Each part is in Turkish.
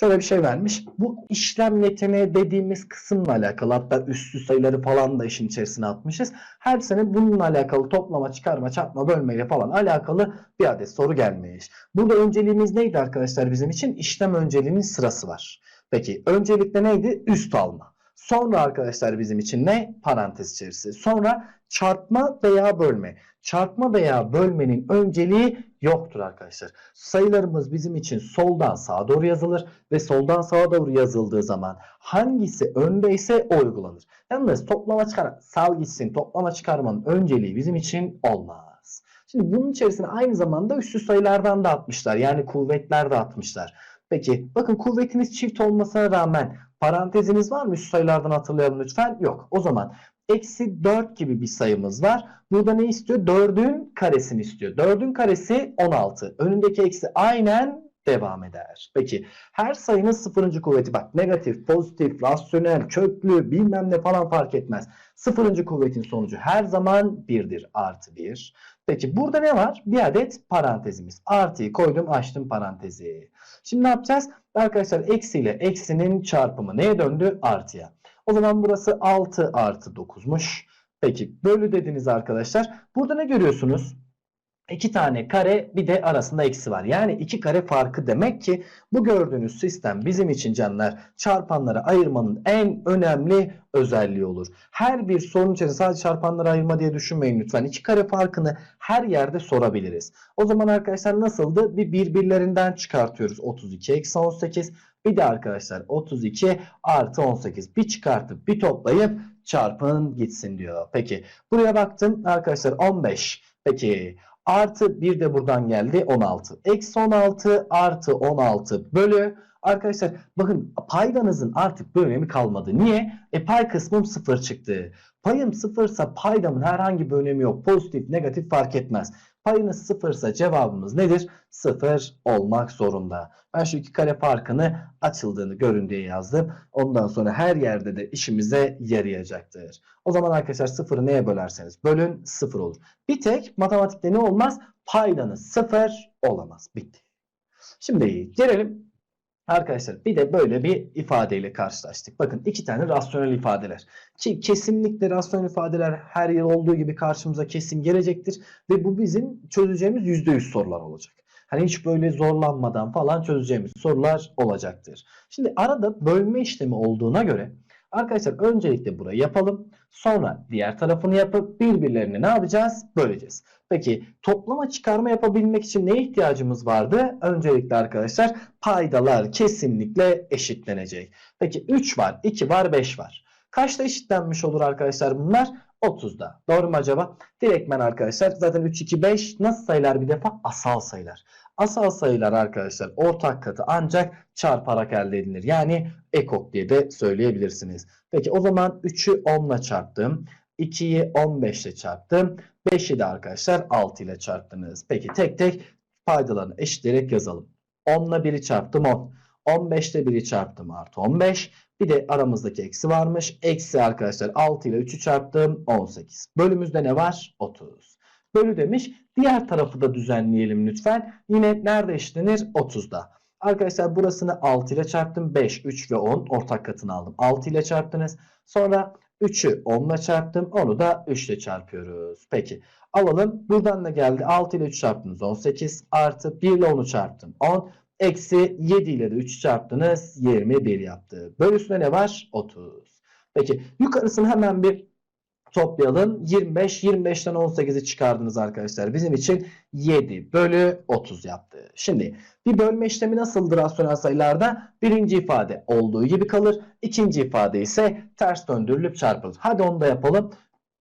şöyle bir şey vermiş. Bu işlem yeteneği dediğimiz kısımla alakalı hatta üstü sayıları falan da işin içerisine atmışız. Her sene bununla alakalı toplama, çıkarma, çarpma, bölmeyle falan alakalı bir adet soru gelmiş. Burada önceliğimiz neydi arkadaşlar bizim için? İşlem önceliğinin sırası var. Peki öncelikle neydi? Üst alma. Sonra arkadaşlar bizim için ne? Parantez içerisi. Sonra çarpma veya bölme. Çarpma veya bölmenin önceliği yoktur arkadaşlar. Sayılarımız bizim için soldan sağa doğru yazılır ve soldan sağa doğru yazıldığı zaman hangisi öndeyse o uygulanır. Yalnız toplama çıkar sal gitsin toplama çıkarmanın önceliği bizim için olmaz. Şimdi bunun içerisine aynı zamanda üstü sayılardan da atmışlar. Yani kuvvetler de atmışlar. Peki bakın kuvvetiniz çift olmasına rağmen paranteziniz var mı? Üst sayılardan hatırlayalım lütfen. Yok. O zaman eksi 4 gibi bir sayımız var. Burada ne istiyor? 4'ün karesini istiyor. 4'ün karesi 16. Önündeki eksi aynen devam eder. Peki her sayının sıfırıncı kuvveti bak negatif, pozitif, rasyonel, köklü bilmem ne falan fark etmez. Sıfırıncı kuvvetin sonucu her zaman 1'dir. Artı 1. Peki burada ne var? Bir adet parantezimiz. Artıyı koydum açtım parantezi. Şimdi ne yapacağız? Arkadaşlar eksi ile eksinin çarpımı neye döndü? Artıya. O zaman burası 6 artı 9'muş. Peki bölü dediniz arkadaşlar. Burada ne görüyorsunuz? İki tane kare bir de arasında eksi var. Yani iki kare farkı demek ki bu gördüğünüz sistem bizim için canlar çarpanları ayırmanın en önemli özelliği olur. Her bir sorun içerisinde sadece çarpanları ayırma diye düşünmeyin lütfen. İki kare farkını her yerde sorabiliriz. O zaman arkadaşlar nasıldı? Bir birbirlerinden çıkartıyoruz. 32 eksi 18. Bir de arkadaşlar 32 artı 18. Bir çıkartıp bir toplayıp çarpın gitsin diyor. Peki buraya baktım arkadaşlar 15. Peki Artı bir de buradan geldi 16. Eksi 16 artı 16 bölü. Arkadaşlar bakın paydanızın artık bir önemi kalmadı. Niye? E pay kısmım 0 çıktı. Payım 0 ise paydamın herhangi bir önemi yok. Pozitif negatif fark etmez. Payınız 0 ise cevabımız nedir? 0 olmak zorunda. Ben şu iki kare farkını açıldığını görün diye yazdım. Ondan sonra her yerde de işimize yarayacaktır. O zaman arkadaşlar 0'ı neye bölerseniz bölün 0 olur. Bir tek matematikte ne olmaz? Paydanız 0 olamaz. Bitti. Şimdi gelelim Arkadaşlar bir de böyle bir ifadeyle karşılaştık. Bakın iki tane rasyonel ifadeler. Ki kesinlikle rasyonel ifadeler her yıl olduğu gibi karşımıza kesin gelecektir. Ve bu bizim çözeceğimiz %100 sorular olacak. Hani hiç böyle zorlanmadan falan çözeceğimiz sorular olacaktır. Şimdi arada bölme işlemi olduğuna göre arkadaşlar öncelikle burayı yapalım. Sonra diğer tarafını yapıp birbirlerini ne yapacağız? Böleceğiz. Peki toplama çıkarma yapabilmek için neye ihtiyacımız vardı? Öncelikle arkadaşlar paydalar kesinlikle eşitlenecek. Peki 3 var, 2 var, 5 var. Kaçta eşitlenmiş olur arkadaşlar bunlar? 30'da. Doğru mu acaba? Direktmen arkadaşlar zaten 3, 2, 5 nasıl sayılar bir defa? Asal sayılar. Asal sayılar arkadaşlar ortak katı ancak çarparak elde edilir. Yani ekok diye de söyleyebilirsiniz. Peki o zaman 3'ü 10 ile çarptım. 2'yi 15 ile çarptım. 5'i de arkadaşlar 6 ile çarptınız. Peki tek tek paydalarını eşitleyerek yazalım. 10 ile 1'i çarptım 10. 15 ile 1'i çarptım artı 15. Bir de aramızdaki eksi varmış. Eksi arkadaşlar 6 ile 3'ü çarptım 18. Bölümümüzde ne var? 30. Bölü demiş. Diğer tarafı da düzenleyelim lütfen. Yine nerede eşitlenir? 30'da. Arkadaşlar burasını 6 ile çarptım. 5, 3 ve 10 ortak katını aldım. 6 ile çarptınız. Sonra 3'ü 10 ile çarptım. Onu da 3 ile çarpıyoruz. Peki alalım. Buradan da geldi. 6 ile 3 çarptınız 18. Artı 1 ile 10'u çarptım. 10. Eksi 7 ile de 3 çarptınız. 21 yaptı. Bölüsünde ne var? 30. Peki yukarısını hemen bir toplayalım. 25, 25'ten 18'i çıkardınız arkadaşlar. Bizim için 7 bölü 30 yaptı. Şimdi bir bölme işlemi nasıldır rasyonel sayılarda? Birinci ifade olduğu gibi kalır. İkinci ifade ise ters döndürülüp çarpılır. Hadi onu da yapalım.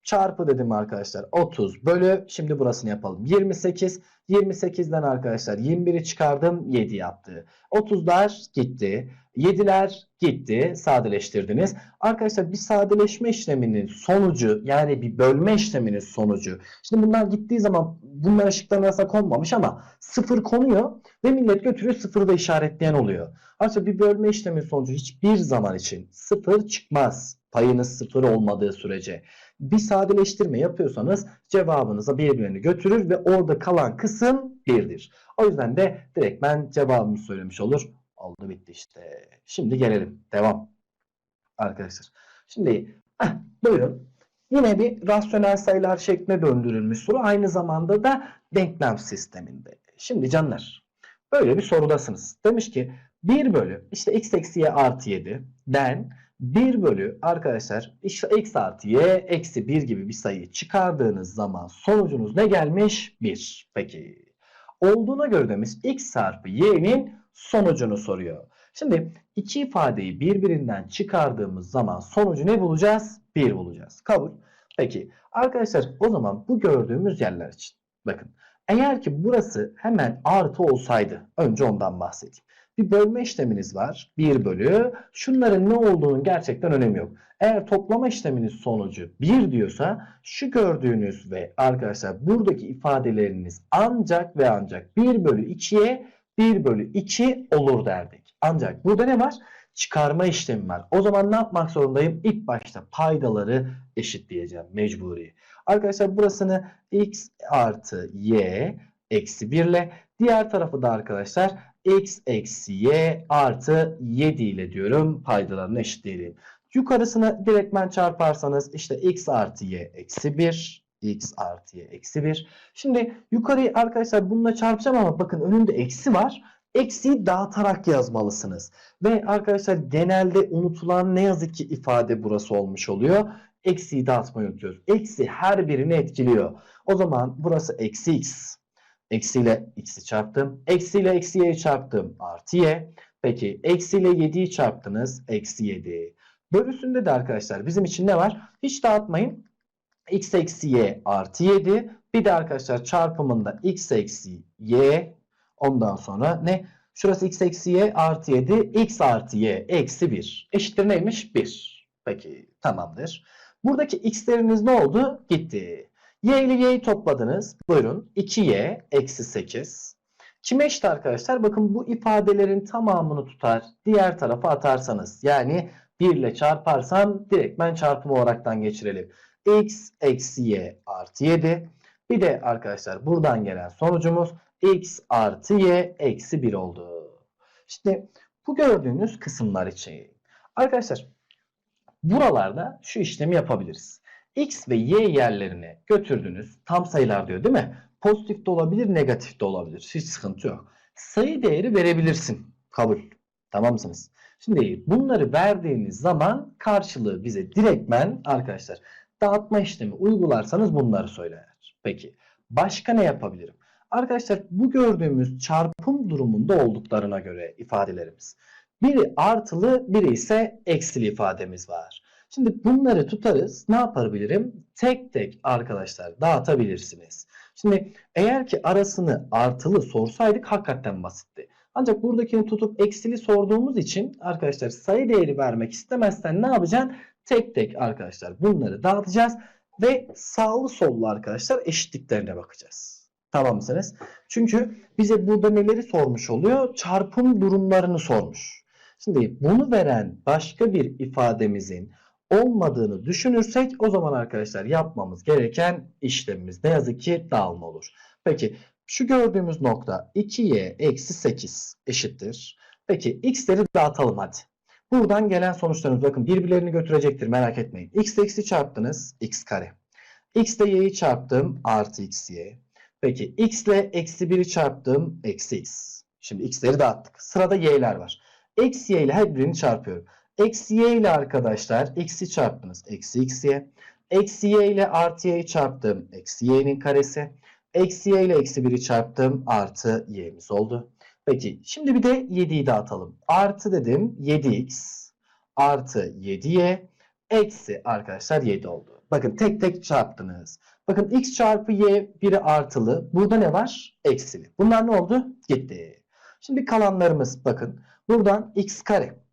Çarpı dedim arkadaşlar. 30 bölü. Şimdi burasını yapalım. 28. 28'den arkadaşlar 21'i çıkardım. 7 yaptı. 30'lar gitti. 7'ler gitti. Sadeleştirdiniz. Arkadaşlar bir sadeleşme işleminin sonucu yani bir bölme işleminin sonucu. Şimdi bunlar gittiği zaman bunlar ışıkların arasına konmamış ama sıfır konuyor ve millet götürüyor sıfırı da işaretleyen oluyor. Arkadaşlar bir bölme işleminin sonucu hiçbir zaman için sıfır çıkmaz. Payınız sıfır olmadığı sürece bir sadeleştirme yapıyorsanız cevabınıza birbirini götürür ve orada kalan kısım birdir. O yüzden de direkt ben cevabımı söylemiş olur Oldu bitti işte. Şimdi gelelim. Devam. Arkadaşlar. Şimdi heh, buyurun. Yine bir rasyonel sayılar şekline döndürülmüş soru. Aynı zamanda da denklem sisteminde. Şimdi canlar. Böyle bir sorudasınız. Demiş ki 1 bölü işte x eksi y artı 7 den 1 bölü arkadaşlar x artı y eksi 1 gibi bir sayıyı çıkardığınız zaman sonucunuz ne gelmiş? 1. Peki. Olduğuna göre demiş x çarpı y'nin sonucunu soruyor. Şimdi iki ifadeyi birbirinden çıkardığımız zaman sonucu ne bulacağız? 1 bulacağız. Kabul. Peki arkadaşlar o zaman bu gördüğümüz yerler için bakın eğer ki burası hemen artı olsaydı önce ondan bahsedeyim. Bir bölme işleminiz var. 1 bölü. Şunların ne olduğunun gerçekten önemi yok. Eğer toplama işleminiz sonucu 1 diyorsa şu gördüğünüz ve arkadaşlar buradaki ifadeleriniz ancak ve ancak 1 bölü 2'ye 1 bölü 2 olur derdik. Ancak burada ne var? Çıkarma işlemi var. O zaman ne yapmak zorundayım? İlk başta paydaları eşitleyeceğim. Mecburi. Arkadaşlar burasını x artı y eksi 1 ile diğer tarafı da arkadaşlar x eksi y artı 7 ile diyorum paydalarını eşitleyelim. Yukarısını direktmen çarparsanız işte x artı y eksi 1 x artı y eksi 1. Şimdi yukarıyı arkadaşlar bununla çarpacağım ama bakın önünde eksi var. Eksiyi dağıtarak yazmalısınız. Ve arkadaşlar genelde unutulan ne yazık ki ifade burası olmuş oluyor. Eksiyi dağıtmayı unutuyoruz. Eksi her birini etkiliyor. O zaman burası eksi x. Eksiyle x'i çarptım. Eksiyle eksi y'yi çarptım. Artı y. Peki eksiyle 7'yi çarptınız. Eksi 7. Bölüsünde de arkadaşlar bizim için ne var? Hiç dağıtmayın. x eksi y artı 7. Bir de arkadaşlar çarpımında x eksi y. Ondan sonra ne? Şurası x eksi y artı 7. x artı y eksi 1. Eşittir neymiş? 1. Peki tamamdır. Buradaki x'leriniz ne oldu? Gitti. Y ile y'yi topladınız. Buyurun. 2y eksi 8. Kime eşit arkadaşlar? Bakın bu ifadelerin tamamını tutar. Diğer tarafa atarsanız. Yani 1 ile çarparsam direktmen çarpım olaraktan geçirelim. x eksi y artı 7. Bir de arkadaşlar buradan gelen sonucumuz x artı y eksi 1 oldu. Şimdi bu gördüğünüz kısımlar için. Arkadaşlar buralarda şu işlemi yapabiliriz. X ve Y yerlerine götürdünüz. Tam sayılar diyor değil mi? Pozitif de olabilir, negatif de olabilir. Hiç sıkıntı yok. Sayı değeri verebilirsin. Kabul. Tamam mısınız? Şimdi bunları verdiğiniz zaman karşılığı bize direktmen arkadaşlar dağıtma işlemi uygularsanız bunları söyler. Peki başka ne yapabilirim? Arkadaşlar bu gördüğümüz çarpım durumunda olduklarına göre ifadelerimiz. Biri artılı, biri ise eksili ifademiz var. Şimdi bunları tutarız. Ne yapabilirim? Tek tek arkadaşlar dağıtabilirsiniz. Şimdi eğer ki arasını artılı sorsaydık hakikaten basitti. Ancak buradakini tutup eksili sorduğumuz için arkadaşlar sayı değeri vermek istemezsen ne yapacaksın? Tek tek arkadaşlar bunları dağıtacağız ve sağlı sollu arkadaşlar eşitliklerine bakacağız. Tamam mısınız? Çünkü bize burada neleri sormuş oluyor? Çarpım durumlarını sormuş. Şimdi bunu veren başka bir ifademizin olmadığını düşünürsek o zaman arkadaşlar yapmamız gereken işlemimiz ne yazık ki dağılma olur. Peki şu gördüğümüz nokta 2y eksi 8 eşittir. Peki x'leri dağıtalım hadi. Buradan gelen sonuçlarımız bakın birbirlerini götürecektir merak etmeyin. x eksi çarptınız x kare. x ile y'yi çarptım artı x y. Peki x ile eksi 1'i çarptım eksi x. Şimdi x'leri dağıttık. Sırada y'ler var. Eksi y ile her birini çarpıyorum. Eksi y ile arkadaşlar x'i çarptınız. Eksi xy. Eksi y ile artı y'yi çarptım. Eksi y'nin karesi. Eksi y ile eksi 1'i çarptım. Artı y'miz oldu. Peki şimdi bir de 7'yi dağıtalım. Artı dedim 7x artı 7y eksi arkadaşlar 7 oldu. Bakın tek tek çarptınız. Bakın x çarpı y biri artılı. Burada ne var? Eksili. Bunlar ne oldu? Gitti. Şimdi kalanlarımız bakın. Buradan x kare.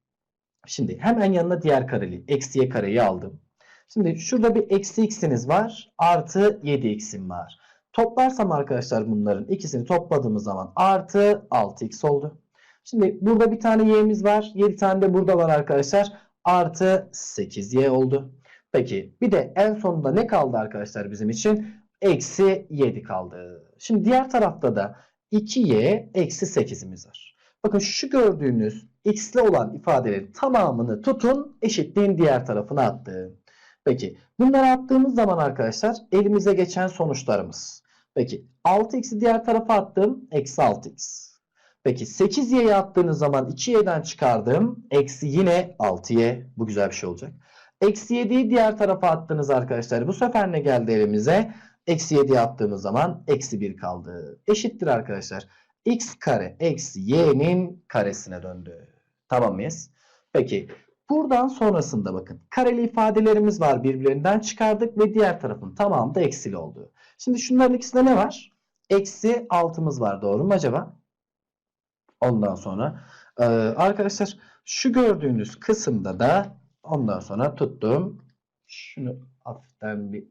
Şimdi hemen yanına diğer kareli eksi y kareyi aldım. Şimdi şurada bir eksi x'iniz var. Artı 7x'im var. Toplarsam arkadaşlar bunların ikisini topladığımız zaman artı 6x oldu. Şimdi burada bir tane y'miz var. 7 tane de burada var arkadaşlar. Artı 8y oldu. Peki bir de en sonunda ne kaldı arkadaşlar bizim için? Eksi 7 kaldı. Şimdi diğer tarafta da 2y eksi 8'imiz var. Bakın şu gördüğünüz x'li olan ifadelerin tamamını tutun eşitliğin diğer tarafına attım. Peki bunları attığımız zaman arkadaşlar elimize geçen sonuçlarımız. Peki 6x'i diğer tarafa attım. Eksi 6x. Peki 8y'yi attığınız zaman 2y'den çıkardım. Eksi yine 6y. Bu güzel bir şey olacak. Eksi 7'yi diğer tarafa attınız arkadaşlar. Bu sefer ne geldi elimize? Eksi 7'yi attığımız zaman eksi 1 kaldı. Eşittir arkadaşlar. x kare eksi y'nin karesine döndü. Tamam mıyız? Peki buradan sonrasında bakın. Kareli ifadelerimiz var. Birbirlerinden çıkardık ve diğer tarafın tamamı da eksili oldu. Şimdi şunların ikisinde ne var? Eksi 6'mız var. Doğru mu acaba? Ondan sonra e, arkadaşlar şu gördüğünüz kısımda da ondan sonra tuttum. Şunu hafiften bir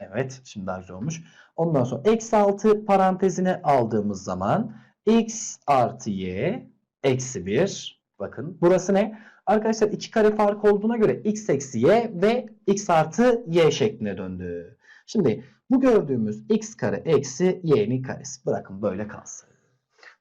evet şimdi daha olmuş. Ondan sonra eksi 6 parantezine aldığımız zaman x artı y eksi 1 bakın burası ne? Arkadaşlar iki kare fark olduğuna göre x eksi y ve x artı y şekline döndü. Şimdi bu gördüğümüz x kare eksi y'nin karesi. Bırakın böyle kalsın.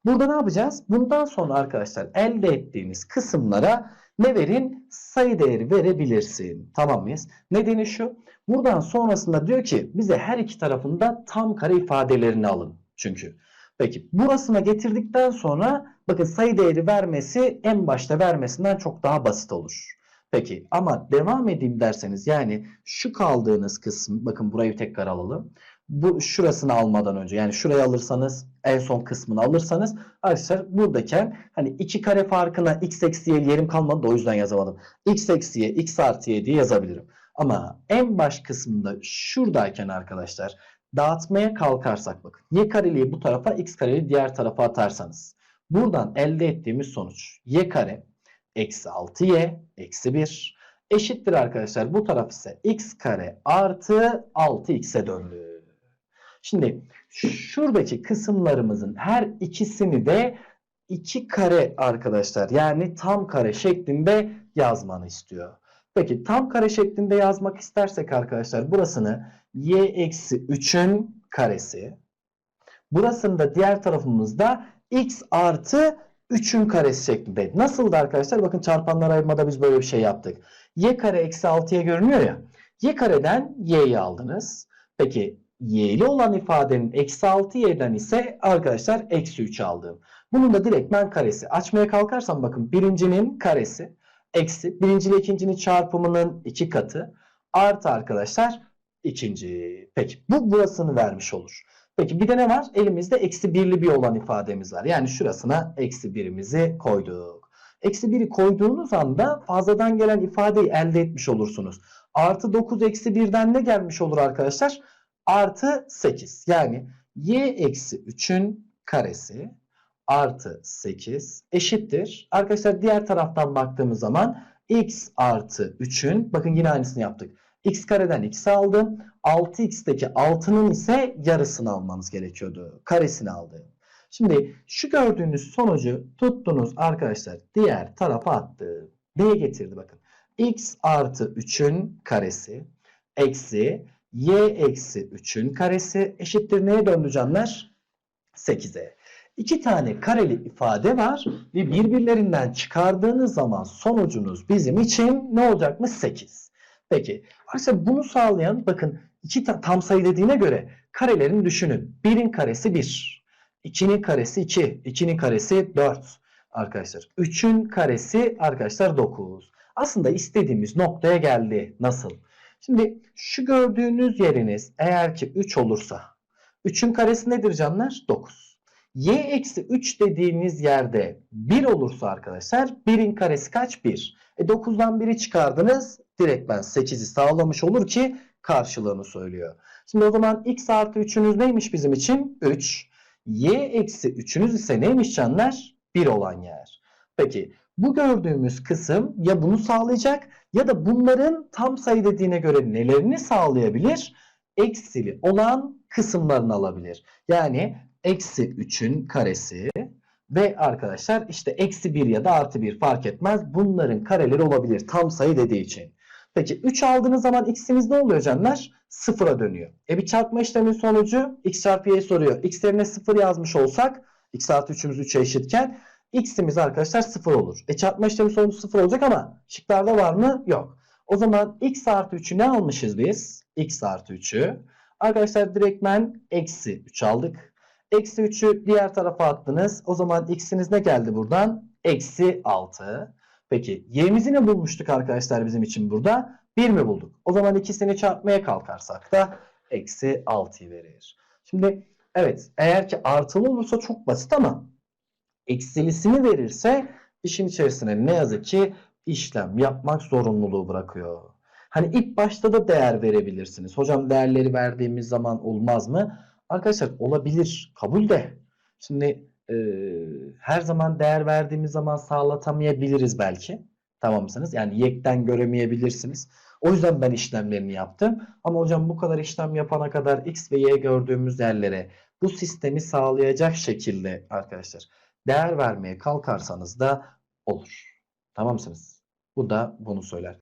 Burada ne yapacağız? Bundan sonra arkadaşlar elde ettiğiniz kısımlara ne verin? Sayı değeri verebilirsin. Tamam mıyız? Nedeni şu. Buradan sonrasında diyor ki bize her iki tarafında tam kare ifadelerini alın. Çünkü. Peki burasına getirdikten sonra bakın sayı değeri vermesi en başta vermesinden çok daha basit olur. Peki ama devam edeyim derseniz yani şu kaldığınız kısım bakın burayı tekrar alalım bu şurasını almadan önce yani şurayı alırsanız en son kısmını alırsanız arkadaşlar buradayken hani iki kare farkına x eksi y yerim kalmadı da o yüzden yazamadım. x eksi y x artı y diye yazabilirim. Ama en baş kısmında şuradayken arkadaşlar dağıtmaya kalkarsak bakın y kareliği bu tarafa x kareliği diğer tarafa atarsanız buradan elde ettiğimiz sonuç y kare eksi 6y eksi 1 eşittir arkadaşlar. Bu taraf ise x kare artı 6x'e döndü. Şimdi şuradaki kısımlarımızın her ikisini de iki kare arkadaşlar yani tam kare şeklinde yazmanı istiyor. Peki tam kare şeklinde yazmak istersek arkadaşlar burasını y eksi 3'ün karesi. Burasını da diğer tarafımızda x artı 3'ün karesi şeklinde. Nasıldı arkadaşlar? Bakın çarpanlar ayırmada biz böyle bir şey yaptık. y kare eksi 6'ya görünüyor ya. y kareden y'yi aldınız. Peki y'li olan ifadenin eksi 6y'den ise arkadaşlar eksi 3 aldım. Bunun da direkt ben karesi. Açmaya kalkarsam bakın birincinin karesi eksi birinci ile ikincinin çarpımının iki katı artı arkadaşlar ikinci. Peki bu burasını vermiş olur. Peki bir de ne var? Elimizde eksi birli bir olan ifademiz var. Yani şurasına eksi birimizi koyduk. Eksi biri koyduğunuz anda fazladan gelen ifadeyi elde etmiş olursunuz. Artı 9 eksi 1'den ne gelmiş olur arkadaşlar? artı 8. Yani y eksi 3'ün karesi artı 8 eşittir. Arkadaşlar diğer taraftan baktığımız zaman x artı 3'ün bakın yine aynısını yaptık. x kareden x aldım. 6x'teki 6'nın ise yarısını almanız gerekiyordu. Karesini aldım. Şimdi şu gördüğünüz sonucu tuttunuz arkadaşlar diğer tarafa attı. Neye getirdi bakın. x artı 3'ün karesi eksi y eksi 3'ün karesi eşittir neye döndü canlar? 8'e. İki tane kareli ifade var ve birbirlerinden çıkardığınız zaman sonucunuz bizim için ne olacakmış? 8. Peki arkadaşlar bunu sağlayan bakın iki tam sayı dediğine göre karelerini düşünün. 1'in karesi 1. 2'nin karesi 2. 2'nin karesi 4 arkadaşlar. 3'ün karesi arkadaşlar 9. Aslında istediğimiz noktaya geldi. Nasıl? Şimdi şu gördüğünüz yeriniz eğer ki 3 olursa 3'ün karesi nedir canlar? 9. Y eksi 3 dediğimiz yerde 1 olursa arkadaşlar 1'in karesi kaç? 1. E 9'dan 1'i çıkardınız. Direkt ben 8'i sağlamış olur ki karşılığını söylüyor. Şimdi o zaman x artı 3'ünüz neymiş bizim için? 3. Y eksi 3'ünüz ise neymiş canlar? 1 olan yer. Peki bu gördüğümüz kısım ya bunu sağlayacak ya da bunların tam sayı dediğine göre nelerini sağlayabilir? Eksili olan kısımlarını alabilir. Yani eksi 3'ün karesi ve arkadaşlar işte eksi 1 ya da artı 1 fark etmez. Bunların kareleri olabilir tam sayı dediği için. Peki 3 aldığınız zaman x'imiz ne oluyor canlar? Sıfıra dönüyor. E bir çarpma işlemin sonucu x çarpı y soruyor. x yerine 0 yazmış olsak x artı 3'ümüz 3'e eşitken x'imiz arkadaşlar 0 olur. E çarpma işlemi sonucu 0 olacak ama şıklarda var mı? Yok. O zaman x artı 3'ü ne almışız biz? x artı 3'ü. Arkadaşlar direktmen eksi 3 aldık. Eksi 3'ü diğer tarafa attınız. O zaman x'iniz ne geldi buradan? Eksi 6. Peki y'mizi ne bulmuştuk arkadaşlar bizim için burada? 1 mi bulduk? O zaman ikisini çarpmaya kalkarsak da eksi 6'yı verir. Şimdi evet eğer ki artılı olursa çok basit ama eksilisini verirse işin içerisine ne yazık ki işlem yapmak zorunluluğu bırakıyor. Hani ilk başta da değer verebilirsiniz. Hocam değerleri verdiğimiz zaman olmaz mı? Arkadaşlar olabilir. Kabul de. Şimdi e, her zaman değer verdiğimiz zaman sağlatamayabiliriz belki. Tamam mısınız? Yani yekten göremeyebilirsiniz. O yüzden ben işlemlerini yaptım. Ama hocam bu kadar işlem yapana kadar x ve y gördüğümüz yerlere bu sistemi sağlayacak şekilde arkadaşlar değer vermeye kalkarsanız da olur. Tamam mısınız? Bu da bunu söyler.